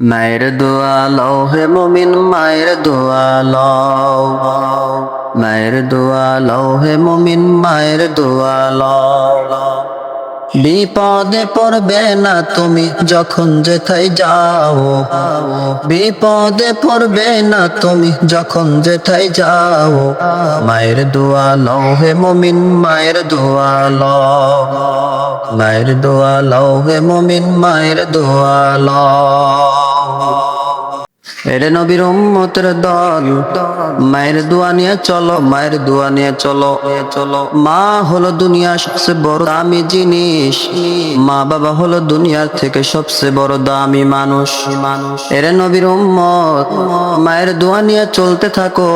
মায়ের দোয়া লও হে মুমিন, মায়ের দোয়া মায়ের দোয়া লও হে মুমিন, মায়ের দোয়া লও। বিপদে পড়বে না তুমি যখন যেথায় যাও। বিপদে পড়বে না তুমি যখন যেথায় যাও। মায়ের দোয়া লও হে মমিন, মায়ের দোয়া লও। মায়ের দোয়া লও হে মমিন, মায়ের দোয়া লও। এরে নবীর উম্মতের দল, মায়ের দোয়া নিয়ে চলো, মায়ের দোয়া নিয়ে চলো। চলো মা হলো দুনিয়ার সবচেয়ে বড় দামি জিনিস। মা বাবা হলো দুনিয়ার থেকে সবচেয়ে বড় দামি মানুষ। মানুষ এরে নবীর উম্মত, মায়ের দোয়া নিয়ে চলতে থাকো।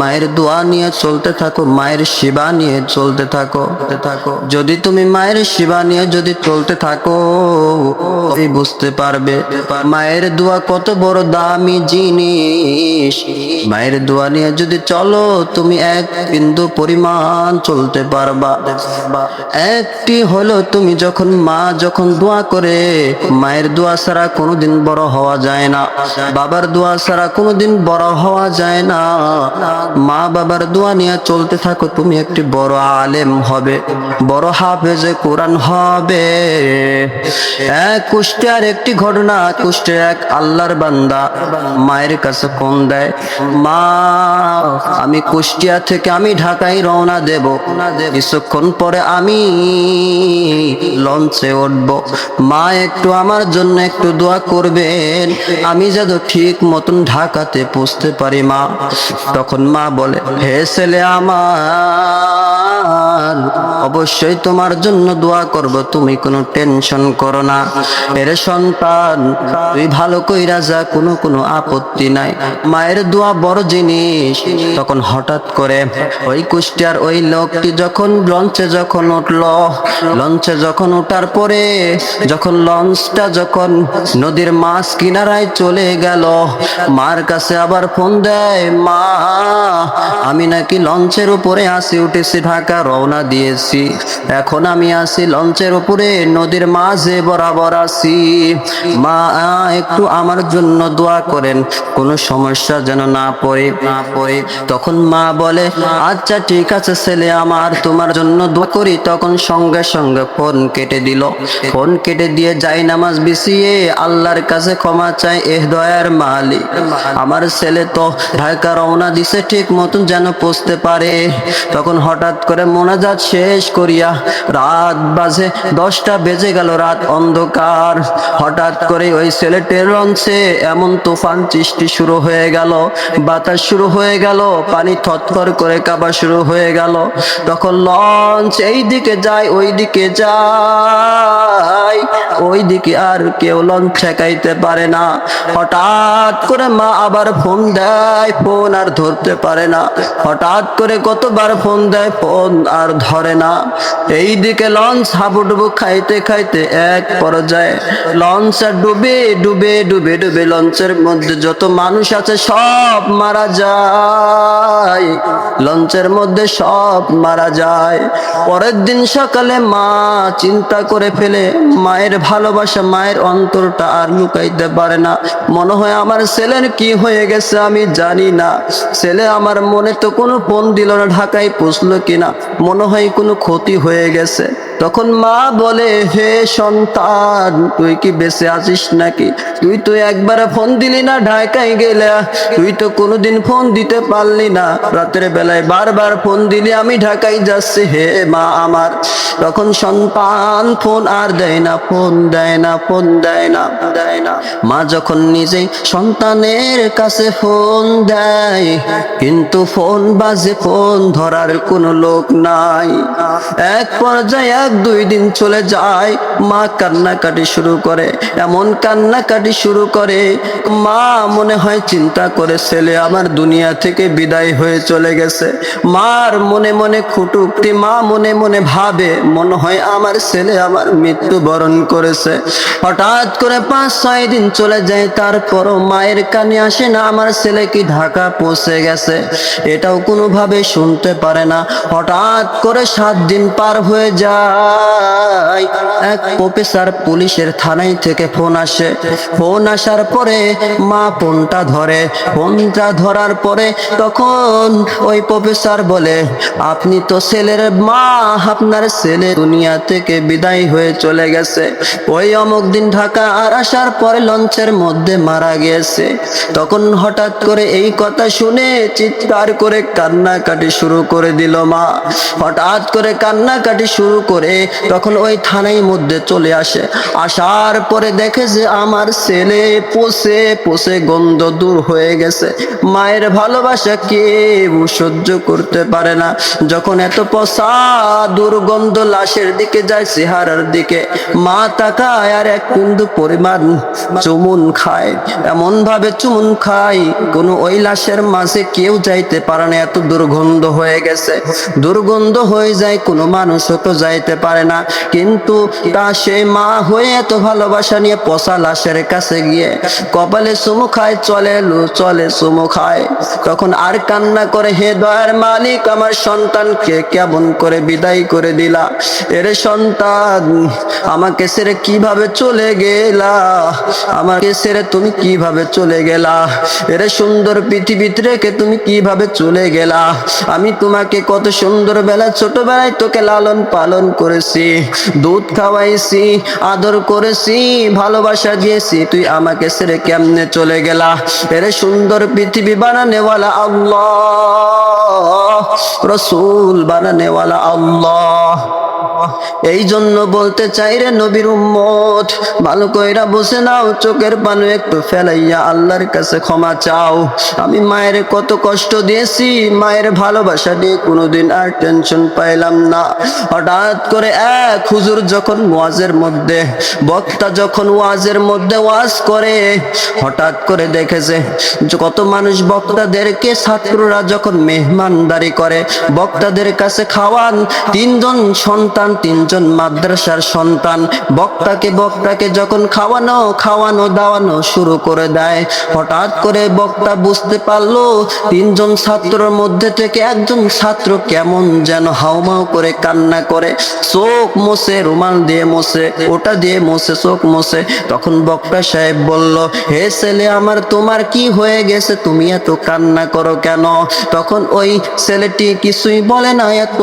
মায়ের দোয়া নিয়ে চলতে থাকো, মায়ের সেবা নিয়ে চলতে থাকো। থাকো যদি তুমি মায়ের সেবা নিয়ে যদি চলতে থাকো বুঝতে পারবে, মায়ের দোয়া কত বড় দামি জিনিস। মায়ের দোয়া নিয়ে যদি চলো, তুমি এক বিন্দু পরিমাণ চলতে পারবা। একটি হলো তুমি যখন মা যখন দোয়া করে, মায়ের দোয়া ছাড়া কোনোদিন বড় হওয়া যায় না। বাবার দোয়া ছাড়া কোনোদিন বড় হওয়া যায় না। মা বাবার দোয়া নিয়ে চলতে থাকো, তুমি একটি বড় আলেম হবে, বড় হাফেজে কোরআন হবে। এক কুষ্টিয়ার একটি ঘটনা, কুষ্টিয়ার এক আল্লাহর বান্দা মায়ের কাছে ফোন দেয়, মা, আমি কুষ্টিয়া থেকে আমি ঢাকায় রওনা দেব। কিছুক্ষণ পরে আমি লঞ্চে উঠবো। মা একটু আমার জন্য একটু দোয়া করবেন। আমি যেন ঠিক মতন ঢাকাতে পৌঁছতে পারি মা। তখন মা বলে, হে ছেলে আমার অবশ্যই তোমার জন্য দোয়া করব, তুমি কোনো টেনশন করো না। এর সন্তান, তুই ভালো কইরা যা, কোনো কোনো আপত্তি নাই। মায়ের দোয়া বড় জিনিস। তখন হঠাৎ করে ওই কুষ্টিয়ার ওই লোকটি যখন লঞ্চে যখন উঠল, লঞ্চে যখন ওঠার পরে যখন লঞ্চটা যখন নদীর মাছ কিনারায় চলে গেল, মার কাছে আবার ফোন দেয়, মা, আমি নাকি লঞ্চের উপরে আসি উঠেছি, ঢাকা রওনা দিয়েছি। এখন আমি আসি লঞ্চের উপরে, নদীর মাঝে বরাবর আছি। মা, একটু আমার জন্য দোয়া করেন, কোনো সমস্যা যেন না পড়ে না পড়ে। তখন মা বলে আচ্ছা ঠিক আছে ছেলে আমার, তোমার জন্য দোয়া করি। তখন সঙ্গে সঙ্গে ফোন কেটে দিল। ফোন কেটে দিয়ে যাই নামাজ বিছিয়ে, আল্লাহর কাছে ক্ষমা চাই, এহ দয়ার মালিক। আমার ছেলে তো ঢাকা রওনা দিছে, ঠিক মতন যেন পৌঁছতে পারে। তখন হঠাৎ করে মোনাজাত শেষ করিয়া রাত বাজে দশটা বেজে গেল, রাত অন্ধকার। হঠাৎ করে ওই ছেলেটের লঞ্চে এমন তুফান সৃষ্টি শুরু হয়ে গেল। বাতাস শুরু হয়ে গেল, পানি থরথর করে কাবা শুরু হয়ে গেল। তখন লঞ্চ এই দিকে যায় ওই দিকে যায়। ওই দিকে আর কেউ লঞ্চ ঠেকাইতে পারে না। হঠাৎ করে মা আবার ফোন দেয়, ফোন আর ধরতে পারে না। হঠাৎ করে কতবার ফোন দেয়, ফোন আর ধরে না। এই দিকে লঞ্চ হাবুডুবু খাইতে খাইতে এক পর্যায়ে লঞ্চ ডুবে ডুবে ডুবে ডুবে লঞ্চের মধ্যে যত মানুষ আছে সব মারা যায়। লঞ্চের মধ্যে সব মারা যায়। পরের দিন সকালে মা চিন্তা করে ফেলে, মায়ের ভালোবাসা, মায়ের অন্তরটা আর লুকাইতে পারে না। মনে হয় আমার ছেলের কি হয়ে গেছে আমি জানি না। ছেলে আমার মনে তো কোনো ফোন দিল না, ঢাকায় পুষলো কিনা। মনে হয় কোনো ক্ষতি হয়ে গেছে। তখন মা বলে, হে সন্তান, তুই কি বেঁচে আছিস নাকি? তুই তো একবার ফোন দিলি না ঢাকায় গেলে। তুই তো কোনোদিন ফোন দিতে পারলি না। রাতের বেলায় বারবার ফোন দিলি, আমি ঢাকায় যাচ্ছি, হে মা আমার। তখন সন্তান ফোন আর দেয় না, ফোন দেয় না, ফোন দেয় না দেয় না। মা যখন নিজেই সন্তানের কাছে ফোন দেয়, কিন্তু ফোন বাজে ফোন ধরার কোনো লোক নাই। এক পর্যায়ে এক দুই দিন চলে যায়। মা কান্নাকাটি শুরু করে। এমন কান্নাকাটি শুরু করে, মা মনে হয় চিন্তা করে, ছেলে আমার দুনিয়া থেকে বিদায় হয়ে চলে গেছে। মার মনে মনে খুটুকটি মা মনে মনে ভাবে, মনে হয় আমার ছেলে আমার মৃত্যু বরণ করেছে। হঠাৎ করে পাঁচ, ছয় দিন চলে যায়। তারপরও মায়ের কানে আসে না, আমার ছেলে কি ঢাকা পৌঁছে গেছে? এটাও কোনোভাবে শুনতে পারে না। হঠাৎ হঠাৎ করে সাত দিন পার হয়ে যায়। এক প্রফেসর পুলিশের থানায় থেকে ফোন আসে। ফোন আসার পরে মা ফোনটা ধরে। ফোনটা ধরার পরে তখন ওই প্রফেসর বলে, আপনি তো ছেলের মা, আপনার ছেলে দুনিয়া থেকে বিদায় হয়ে চলে গেছে। ওই অমুক দিন ঢাকা আর আসার পরে লঞ্চের মধ্যে মারা গিয়েছে। তখন হঠাৎ করে এই কথা শুনে চিৎকার করে কান্নাকাটি শুরু করে দিল মা। হঠাৎ করে কান্নাকাটি শুরু করে তখন ওই থানায় মধ্যে চলে আসে। আসার পরে দেখে যে আমার ছেলে পোষে পোষে গন্ধ দূর হয়ে গেছে। মায়ের ভালোবাসা কেউ সহ্য করতে পারে না। যখন এত পচা দুর্গন্ধ লাশের দিকে যায় চেহারার দিকে। মা তাকায় আর এক বিন্দু পরিমাণ চুমুন খায়। এমন ভাবে চুমুন খায় কোনো ওই লাশের মাঝে কেউ যাইতে পারে না, এত দুর্গন্ধ হয়ে গেছে। দুর্গন্ধ হয়ে যায়, কোনো মানুষও তো যাইতে পারে না। কিন্তু তা সে মা হয়ে এত ভালোবাসা নিয়ে পচা লাশের কাছে গিয়ে কপালে চুমু খায়, চলে লু, চলে চুমু খায়। তখন আর কান্না করে, হে দয়ার মালিক, আমার সন্তানকে কেমন করে বিদায় করে দিলা? এরে সন্তান আমাকে ছেড়ে কীভাবে চলে গেলা? আমাকে ছেড়ে তুমি কীভাবে চলে গেলা? এরে সুন্দর পৃথিবীতে রেখে তুমি কীভাবে চলে গেলা? আমি তোমাকে কত সুন্দর বেলা ছোটবেলায় তোকে লালন পালন করেছি, দুধ খাওয়াইছি, আদর করেছি, ভালোবাসা দিয়েছি, তুই আমাকে ছেড়ে কেমনে চলে গেলা? এরে সুন্দর পৃথিবী বানানেওয়ালা আল্লাহ, রসুল বানানেওয়ালা আল্লাহ। এই জন্য বলতে চাই রে নবীর উম্মত, ভালো কইরা বসে নাও, চোখের পানু একটু ফেলাইয়া আল্লাহর কাছে ক্ষমা চাও। আমি মায়ের কত কষ্ট দিয়েছি, মায়ের ভালোবাসা দিয়ে কোনোদিন আর টেনশন পাইলাম না। হঠাৎ করে এক হুজুর যখন ওয়াজের মধ্যে, বক্তা যখন ওয়াজের মধ্যে ওয়াজ করে, হঠাৎ করে দেখেছে কত মানুষ বক্তাদেরকে, ছাত্ররা যখন মেহমানদারি করে, বক্তাদের কাছে খাওয়ান, তিনজন সন্তান তিনজন মাদ্রাসার সন্তান। বক্তাকে বক্তাকে যখন খাওয়ানো খাওয়ানো, দাওয়ানো শুরু করে দেয়। হঠাৎ করে বক্তা বুঝতে পারল, তিনজন ছাত্রের মধ্যে থেকে একজন ছাত্র কেমন যেন হাউমাউ করে কান্না করে। চোখ মোছে, রুমাল দিয়ে মোছে, ওটা দিয়ে মোছে, চোখ মোছে। তখন বক্তা সাহেব বলল, হে ছেলে আমার, তোমার কি হয়ে গেছে? তুমি এত কান্না করো কেন? তখন ওই ছেলেটি কিছুই বলে না, এত।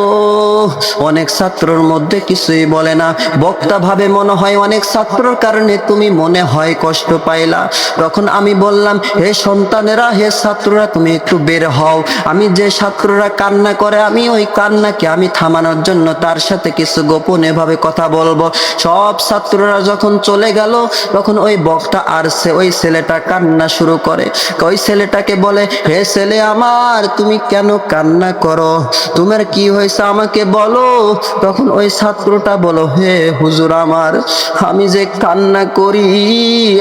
অনেক ছাত্রর মধ্যে কিছুই বলে না। বক্তা ভাবে, মনে হয় অনেক ছাত্রর কারণে তুমি মনে হয় কষ্ট পাইলা। তখন আমি বললাম, হে সন্তানেরা, হে ছাত্ররা, তুমি একটু বের হও। আমি যে ছাত্ররা কান্না করে, আমি ওই কান্নাকে আমি থামানোর জন্য তার সাথে কিছু গোপনে ভাবে কথা বলব। সব ছাত্ররা যখন চলে গেল, তখন ওই বক্তা আর সে ওই ছেলেটা কান্না শুরু করে। ওই ছেলেটাকে বলে, হে ছেলে আমার, তুমি কেন কান্না করো? তোমার কি হয়েছে আমাকে বলো? তখন ওই ছাত্রটা বলো, হে হুজুর আমার, আমি যে কান্না করি,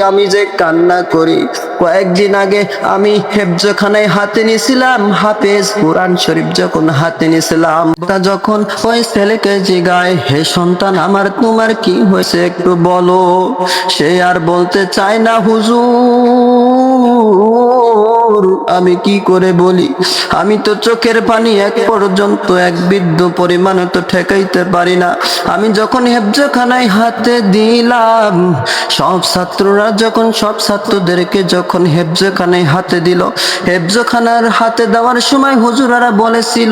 আমি যে কান্না করি। কয়েকদিন আগে আমি হেফজখানায় হাতে নিয়েছিলাম, হাফেজ কোরআন শরীফ যখন হাতে নিয়েছিলাম, তা যখন ওই ছেলেকে জিগায়, হে সন্তান আমার, তোমার কি হয়েছে একটু বলো। সে আর বলতে চায় না, হুজুর আমি কি করে বলি? আমি তো চোখের পানি এক পর্যন্ত, এক বৃদ্ধ পরিমাণ তো ঠেকাইতে পারি না। আমি যখন হেফজখানায় হাতে দিলাম, সব ছাত্ররা যখন, সব ছাত্রদেরকে যখন হেফজখানায় হাতে দিল, হেফজখানার হাতে দেওয়ার সময় হুজুরারা বলেছিল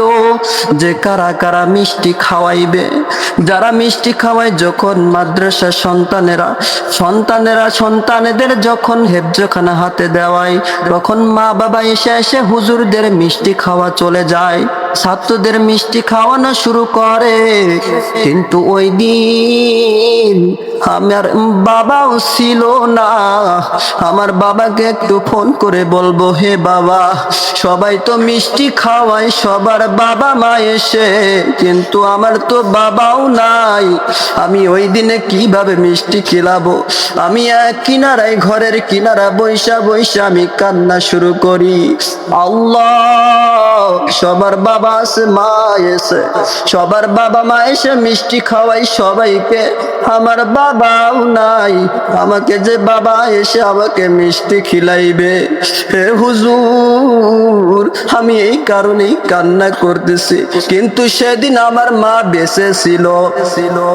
যে, কারা কারা মিষ্টি খাওয়াইবে? যারা মিষ্টি খাওয়ায় যখন মাদ্রাসার সন্তানেরা সন্তানেরা সন্তানেদের যখন হেফজখানা হাতে দেওয়ায়, তখন মা বাবা এসে এসে হুজুরদের মিষ্টি খাওয়া চলে যায়। ছাত্রদের মিষ্টি খাওয়ানো শুরু করে। কিন্তু ওই দিন আমার বাবাও ছিল না। আমার বাবাকে একটু ফোন করে বলব, হে বাবা, সবাই তো মিষ্টি খাওয়ায়, সবার বাবা মা এসে, কিন্তু আমার তো বাবাও নাই। আমি ওই দিনে কীভাবে মিষ্টি খিলাবো? আমি এক কিনারায় ঘরের কিনারা বৈশা বৈশা আমি কান্না শুরু করি। আল্লাহ, সবার বাবা আছে, মা এসে সবার বাবা মা এসে মিষ্টি খাওয়াই সবাইকে। আমার বাবাও নাই, আমাকে যে বাবা এসে আমাকে মিষ্টি খিলাইবে। হে হুজুর, আমি এই কারণেই কান্না করতেছি। কিন্তু সেদিন আমার মা বেঁচে ছিল।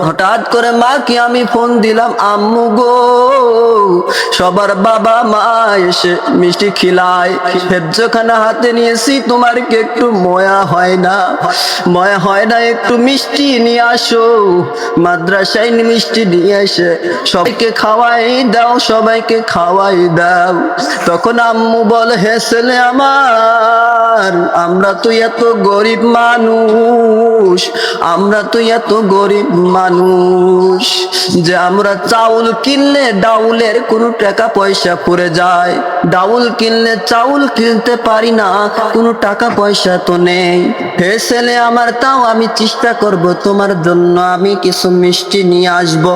হঠাৎ করে মা কি আমি ফোন দিলাম, আম্মু গো, সবার বাবা মা এসে মিষ্টি খিলায় হেফজখানা হাতে নিয়েছি তোমার কি একটু ময়া হয় না। ময়া হয় না, একটু মিষ্টি নিয়ে আসো। মাদ্রাসায় মিষ্টি নিয়ে এসে সবাইকে খাওয়াই দাও, সবাইকে খাওয়াই দাও। তখন আম্মু বলে আমার, আমরা তো এত গরিব মানুষ, আমরা তো এত গরিব মানুষ যে আমরা চাউল কিনলে ডাউলের কোনো টাকা পয়সা পড়ে যায়। ডাউল কিনলে কিনতে পারি না, কোনো টাকা পয়সা তো নেই। হে ছেলে আমার, তাও আমি চেষ্টা করব, তোমার জন্য আমি কিছু মিষ্টি নিয়ে আসব।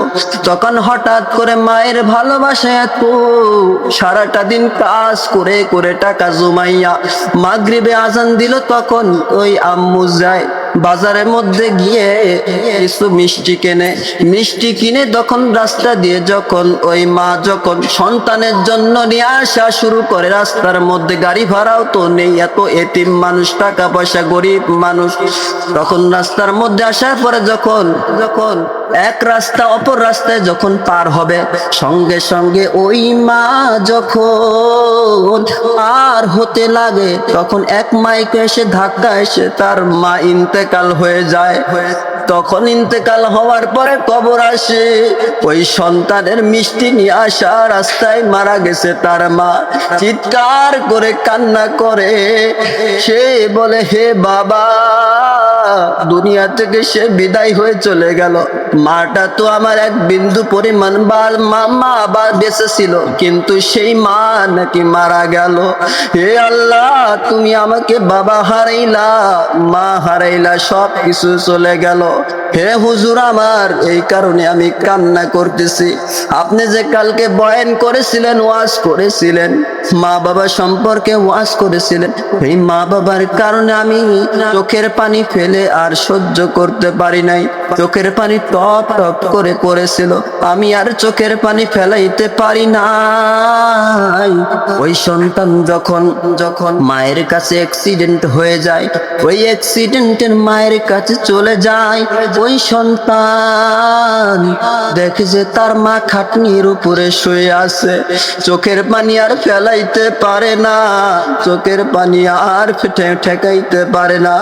তখন হঠাৎ করে মায়ের ভালোবাসা এত, সারাটা দিন কাজ করে করে টাকা জমাইয়া মাগরিবে আজান দিল, তখন ওই আম্মু যায়। বাজারের মধ্যে গিয়ে কিছু মিষ্টি কেনে। মিষ্টি কিনে তখন রাস্তা দিয়ে যখন ওই মা যখন সন্তানের জন্য নিয়ে আসা শুরু করে, রাস্তার মধ্যে গাড়ি ভাড়াও তো নেই, এত এতিম মানুষ, টাকা পয়সা গরিব মানুষ। তখন রাস্তার মধ্যে আসার পরে যখন যখন এক রাস্তা, অপর রাস্তায় যখন পার হবে, সঙ্গে সঙ্গে ওই মা যখন আর হতে লাগে, তখন এক মাইকে এসে ধাক্কা এসে তার মা ইন্তেকাল হয়ে যায়। তখন ইন্তেকাল হওয়ার পরে কবর আসে। ওই সন্তানের মিষ্টি নিয়ে আসা রাস্তায় মারা গেছে তার মা। চিৎকার করে কান্না করে। সে বলে, হে বাবা, দুনিয়া থেকে সে বিদায় হয়ে চলে গেল। মাটা তো আমার এক বিন্দু পরিমাণ বাল। মা বা বেঁচে ছিল, কিন্তু সেই মা নাকি মারা গেল। হে আল্লাহ, তুমি আমাকে বাবা হারাইলা, মা হারাইলা সব কিছু চলে গেল। হে হুজুর আমার, এই কারণে আমি কান্না করতেছি। আপনি যে কালকে বয়ান করেছিলেন, ওয়াজ করেছিলেন, মা বাবা সম্পর্কে ওয়াজ করেছিলেন, এই মা বাবার কারণে আমি চোখের পানি ফেলে আর সহ্য করতে পারি নাই। চোখের পানি টপ টপ করে পড়েছিল, আমি আর চোখের পানি ফেলাইতে পারি নাই। ওই সন্তান যখন যখন মায়ের কাছে অ্যাক্সিডেন্ট হয়ে যায়, ওই অ্যাক্সিডেন্টের মায়ের কাছে চলে যায় ওই সন্তান। দেখে যে তার মা খাটনির উপরে শুয়ে আছে। চোখের পানি আর ফেলাইতে পারে না। চোখের পানি আর ঠেকাইতে পারে না।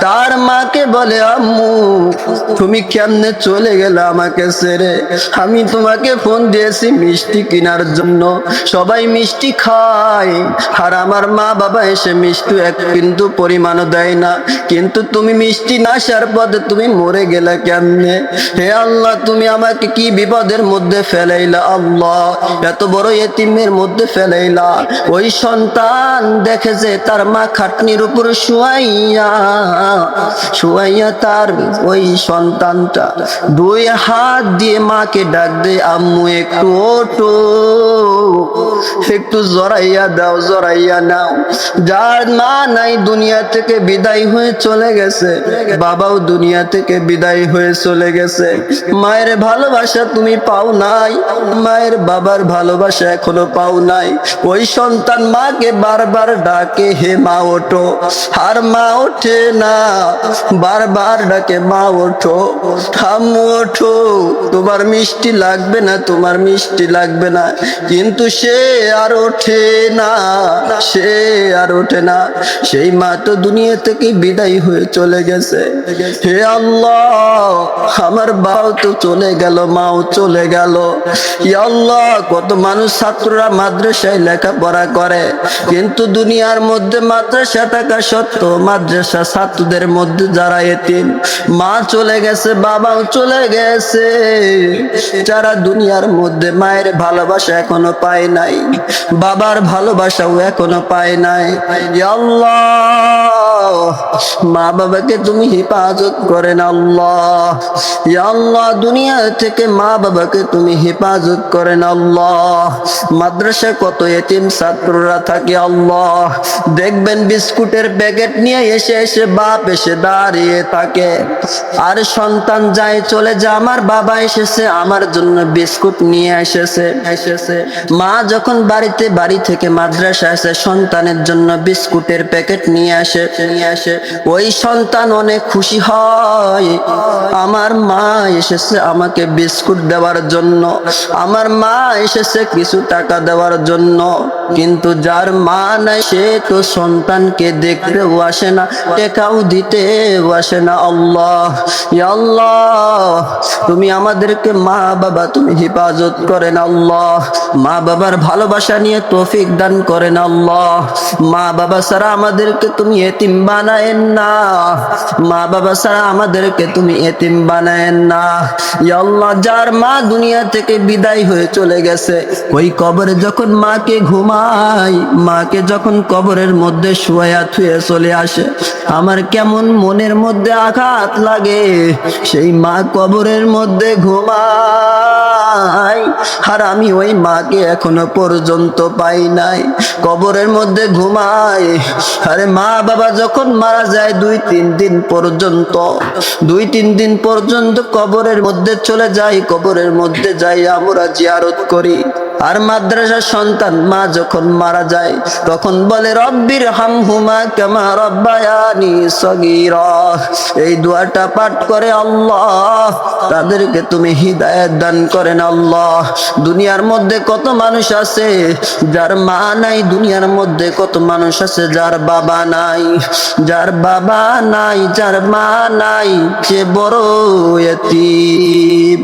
তার মাকে বলে, আম্মু, তুমি কেমনে চলে গেলে আমাকে ছেড়ে? আমি তোমাকে ফোন দিয়েছি মিষ্টি কেনার জন্য। সবাই মিষ্টি খায়। আর আমার মা বাবা এসে মিষ্টি এক কিন্তু পরিমাণও দেয় না। কিন্তু তুমি মিষ্টি না আসার পথে তুমি মরে গেলে কেমনে? হে আল্লাহ, তুমি আমাকে কি বিপদের মধ্যে ফেলাইলা? আল্লাহ, এত বড় এতিমের মধ্যে ফেলাইলা। ওই সন্তান দেখে যে তার মা খাটনির উপর শুয়াইয়া শুয়াইয়া তার ওই সন্তানটা দুই হাত দিয়ে মাকে ডাক দে আম্মু, একটু ওটো একটু জড়াইয়া দাও, জড়াইয়া নাও। যার মা নাই, দুনিয়া থেকে বিদায় হয়ে চলে গেছে। বাবাও দুনিয়া থেকে বিদায় হয়ে চলে গেছে। মায়ের ভালোবাসা তুমি পাও নাই, মায়ের বাবার ভালোবাসা এখনও পাও নাই। ওই সন্তান মাকে বারবার ডাকে, হে মা, ওঠো। আর মা ওঠে না, বারবার ডাকে, মা, ওঠো। ঠাম্মু, ওঠো। তোমার মিষ্টি লাগবে না, তোমার মিষ্টি লাগবে না। কিন্তু সে আর ওঠে না, সে আর ওঠে না। সেই মা তো দুনিয়া থেকে বিদায় হয়ে চলে গেছে। হে আল্লাহ আমার বাও তো চলে গেল, মাও চলে গেল। ই আল্লাহ, কত মানুষ ছাত্ররা মাদ্রাসায় লেখাপড়া করে। কিন্তু দুনিয়ার মধ্যে মাদ্রাসা থাকা সত্ত্বেও মাদ্রাসা ছাত্রদের মধ্যে যারা এতিম, মা চলে গেছে, বাবাও চলে গেছে। যারা দুনিয়ার মধ্যে মায়ের ভালোবাসা এখনও পায় নাই, বাবার ভালোবাসাও এখনও পায় নাই। ই আল্লাহ মা বাবাকে তুমি হেফাজত করেন আল্লাহ। আল্লাহ, দুনিয়া থেকে মা বাবাকে তুমি হেফাজত করেন আল্লাহ। কত এতিম ছাত্ররা থাকে আল্লাহ। দেখবেন বিস্কুটের প্যাকেট নিয়ে এসে এসে বাপ এসে দাঁড়িয়ে থাকে। আর সন্তান যায় চলে যা আমার বাবা এসেছে, আমার জন্য বিস্কুট নিয়ে এসেছে এসেছে। মা যখন বাড়িতে, বাড়ি থেকে মাদ্রাসা আসে, সন্তানের জন্য বিস্কুটের প্যাকেট নিয়ে আসে। নিয়ে আসে। ওই সন্তান অনেক খুশি হয়। আমার মা এসেছে আমাকে বিস্কুট দেওয়ার জন্য। আমার মা এসেছে কিছু টাকা দেওয়ার জন্য। কিন্তু যার মা নাই, সে তো সন্তানকে দেখতেও আসে না, টেকাও দিতেও আসে না। আল্লাহ আল্লাহ, তুমি আমাদেরকে মা বাবা, তুমি হেফাজত করেন আল্লাহ। মা বাবার ভালোবাসা নিয়ে তৌফিক দান করেন আল্লাহ। মা বাবা ছাড়া আমাদেরকে তুমি এতিম বানায়েন না মা বাবা ছাড়া আমাদেরকে তুমি এতিম বানায়েন না যার মা দুনিয়া থেকে বিদায় হয়ে চলে গেছে, ওই কবরে যখন মাকে ঘুমাই মাকে যখন কবরের মধ্যে শুয়া থুয়ে চলে আসে, আমার কেমন মনের মধ্যে আঘাত লাগে। সেই মা কবরের মধ্যে ঘুমাই আর আমি ওই মাকে এখনও পর্যন্ত পাই নাই। কবরের মধ্যে ঘুমাই আরে মা বাবা যখন মারা যায় দুই তিন দিন পর্যন্ত, দুই তিন দিন পর্যন্ত কবরের মধ্যে চলে যাই, কবরের মধ্যে যাই আমরা জিয়ারত করি। আর মাদ্রাসার সন্তান মা যখন মারা যায়, তখন বলে, রব্বির হাম হুমা কেমা রব্বায়ানি সগীরা। এই দোয়াটা পাঠ করে আল্লাহ, তাদেরকে তুমি হৃদায়ত দান করেন আল্লাহ। দুনিয়ার মধ্যে কত মানুষ আছে যার মা নাই, দুনিয়ার মধ্যে কত মানুষ আছে যার বাবা নাই। যার বাবা নাই, যার মা নাই, সে বড় এতিম।